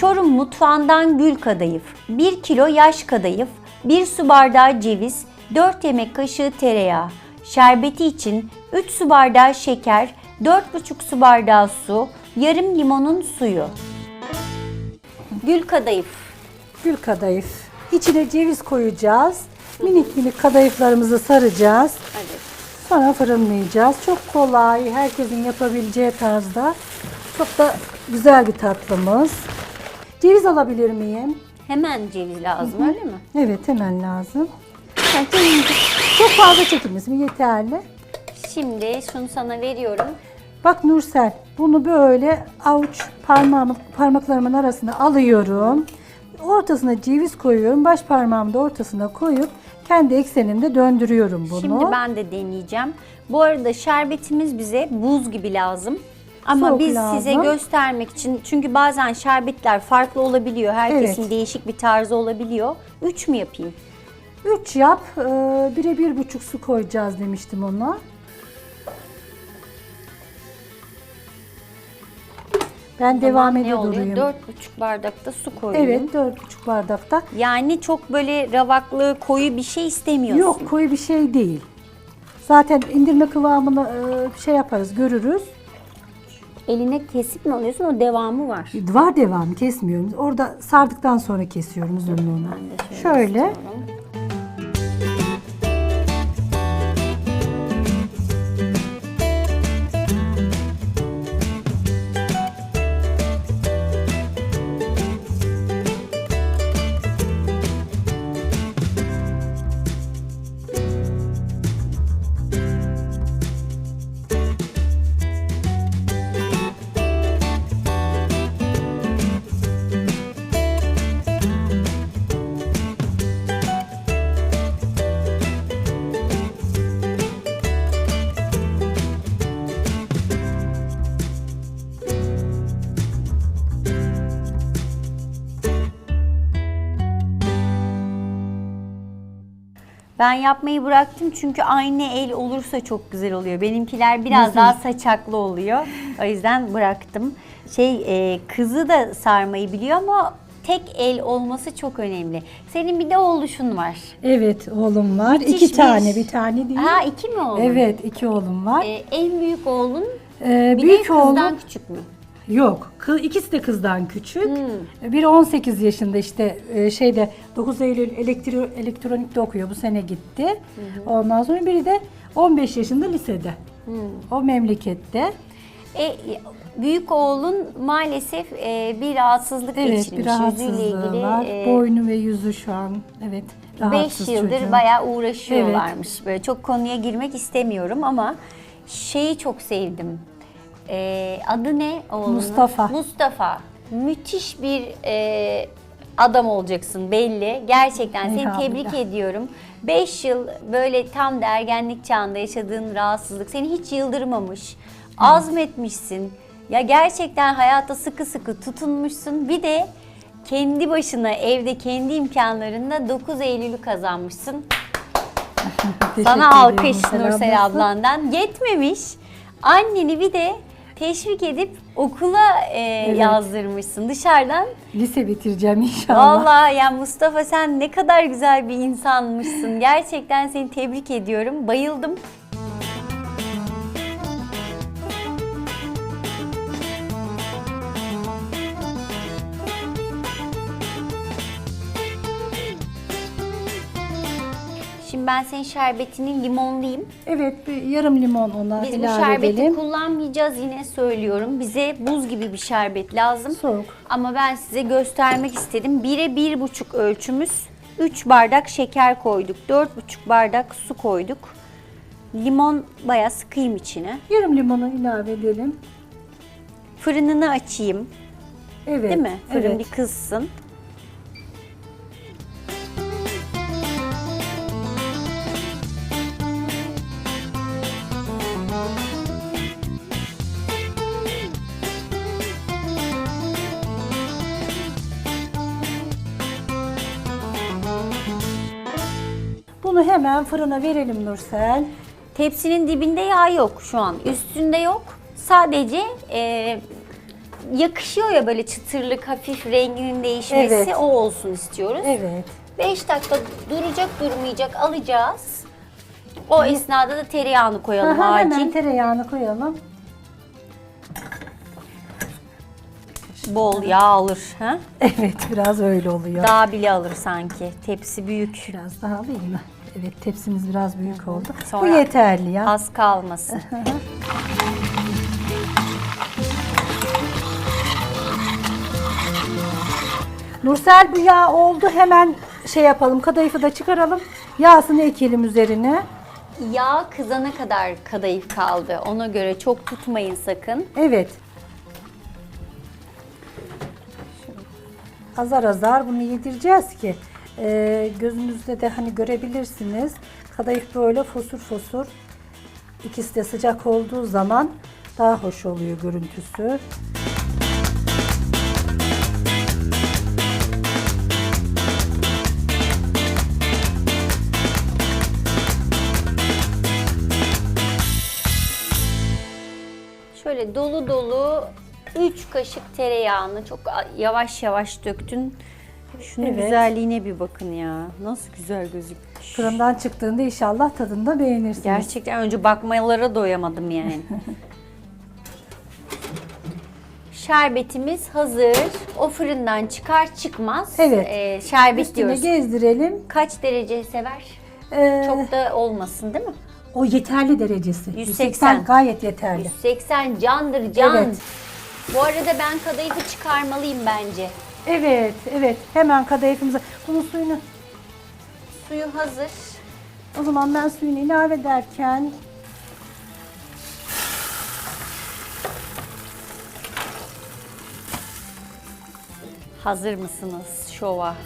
Çorum mutfağından gül kadayıf, 1 kilo yaş kadayıf, 1 su bardağı ceviz, 4 yemek kaşığı tereyağı. Şerbeti için 3 su bardağı şeker, 4,5 su bardağı su, yarım limonun suyu. Gül kadayıf. Gül kadayıf. İçine ceviz koyacağız. Minik minik kadayıflarımızı saracağız. Hadi. Sonra fırınlayacağız. Çok kolay, herkesin yapabileceği tarzda. Çok da güzel bir tatlımız. Ceviz alabilir miyim? Hemen ceviz lazım öyle mi? Evet, hemen lazım. Yani çok fazla çekilmesi mi yeterli? Şimdi şunu sana veriyorum. Bak Nursel, bunu böyle avuç parmağım, parmaklarımın arasına alıyorum. Ortasına ceviz koyuyorum. Baş parmağımı da ortasına koyup kendi eksenimde döndürüyorum bunu. Şimdi ben de deneyeceğim. Bu arada şerbetimiz bize buz gibi lazım. Ama Soğuk biz lazım. size göstermek için çünkü bazen şerbetler farklı olabiliyor. Herkesin Evet. değişik bir tarzı olabiliyor. 3 mü yapayım? 3 yap, e, bire bir buçuk su koyacağız demiştim ona. Ben devam ne ediyor oluyor? durayım. 4,5 bardakta su koyuyorum. Evet, dört buçuk bardakta. Yani çok böyle ravaklı, koyu bir şey istemiyorsun. Yok, koyu bir şey değil. Zaten indirme kıvamını e, şey yaparız, görürüz. Eline kesip mi alıyorsun? O devamı var. Var devamı, kesmiyorum. Orada sardıktan sonra kesiyorum uzunluğunu. Ben de Şöyle. istiyorum. Ben yapmayı bıraktım çünkü aynı el olursa çok güzel oluyor. Benimkiler biraz daha saçaklı oluyor. O yüzden bıraktım. Şey e, kızı da sarmayı biliyor ama tek el olması çok önemli. Senin bir de oğluşun var. Evet, oğlum var. Müthiş iki bir- tane, bir tane değil. Ha iki mi oğlun? Evet, iki oğlum var. E, en büyük oğlun Ee, bir büyük de kızdan oğlum küçük mü? Yok. Kı- ikisi de kızdan küçük. Hmm. Biri 18 yaşında işte e, şeyde 9 Eylül elektro, elektronikte okuyor. Bu sene gitti. Ondan sonra biri de 15 yaşında lisede. Hmm. O memlekette. E, büyük oğlun maalesef e, bir rahatsızlık Evet, geçirmiş. bir Yüzüyle rahatsızlığı ilgili var. e, Boynu ve yüzü şu an evet 5 rahatsız yıldır çocuğun. bayağı uğraşıyorlarmış. Böyle çok konuya girmek istemiyorum ama şeyi çok sevdim. Ee, adı ne oğlunun? Mustafa. Mustafa. Müthiş bir e, adam olacaksın belli. Gerçekten seni Elhamdülillah. tebrik ediyorum. 5 yıl böyle tam da ergenlik çağında yaşadığın rahatsızlık seni hiç yıldırmamış. Azmetmişsin. Ya gerçekten hayata sıkı sıkı tutunmuşsun. Bir de kendi başına evde kendi imkanlarında 9 Eylül'ü kazanmışsın. Teşekkür Sana ederim alkış Nursel ablandan. Yetmemiş. Anneni bir de teşvik edip okula e, yazdırmışsın dışarıdan. Lise bitireceğim inşallah. Vallahi ya Mustafa sen ne kadar güzel bir insanmışsın. Gerçekten seni tebrik ediyorum. Bayıldım. Şimdi ben senin şerbetini limonlayayım. Evet bir yarım limon ona Biz bu ilave şerbeti edelim. kullanmayacağız yine söylüyorum. Bize buz gibi bir şerbet lazım. Soğuk. Ama ben size göstermek istedim. 1'e bir buçuk ölçümüz. 3 bardak şeker koyduk. 4,5 bardak su koyduk. Limon bayağı sıkayım içine. Yarım limonu ilave edelim. Fırınını açayım. Evet. Değil mi? Fırın evet. bir kızsın. Bunu hemen fırına verelim Nursel. Tepsinin dibinde yağ yok şu an. Üstünde yok. Sadece e, yakışıyor ya böyle çıtırlık, hafif renginin değişmesi Evet. o olsun istiyoruz. Evet. 5 dakika duracak durmayacak alacağız. O esnada da tereyağını koyalım Aha, acil. hemen tereyağını koyalım. Bol yağ alır. Ha? Evet biraz öyle oluyor. Daha bile alır sanki. Tepsi büyük. Biraz daha alayım mı? Evet tepsimiz biraz büyük oldu. Sonra- Bu yeterli ya. Az kalmasın. Nursel bu yağ oldu. Hemen şey yapalım. Kadayıfı da çıkaralım. Yağsını ekelim üzerine. Yağ kızana kadar kadayıf kaldı. Ona göre çok tutmayın sakın. Evet. Azar azar bunu yedireceğiz ki e, gözünüzde de hani görebilirsiniz. Kadayıf böyle fosur fosur. İkisi de sıcak olduğu zaman daha hoş oluyor görüntüsü. Şöyle dolu dolu 3 kaşık tereyağını çok yavaş yavaş döktün. Şunun Evet. güzelliğine bir bakın ya. Nasıl güzel gözükmüş. Fırından çıktığında inşallah tadını da beğenirsiniz. Gerçekten önce bakmalara doyamadım yani. Şerbetimiz hazır. O fırından çıkar çıkmaz. Evet. e, şerbet Üstüne diyoruz. gezdirelim. Kaç derece sever? Ee, Çok da olmasın değil mi? o yeterli derecesi. 180. gayet yeterli. 180 candır can. Evet. Bu arada ben kadayıfı çıkarmalıyım bence. Evet, evet. Hemen kadayıfımıza. Bunun suyunu Suyu hazır. O zaman ben suyunu ilave ederken Hazır mısınız şova?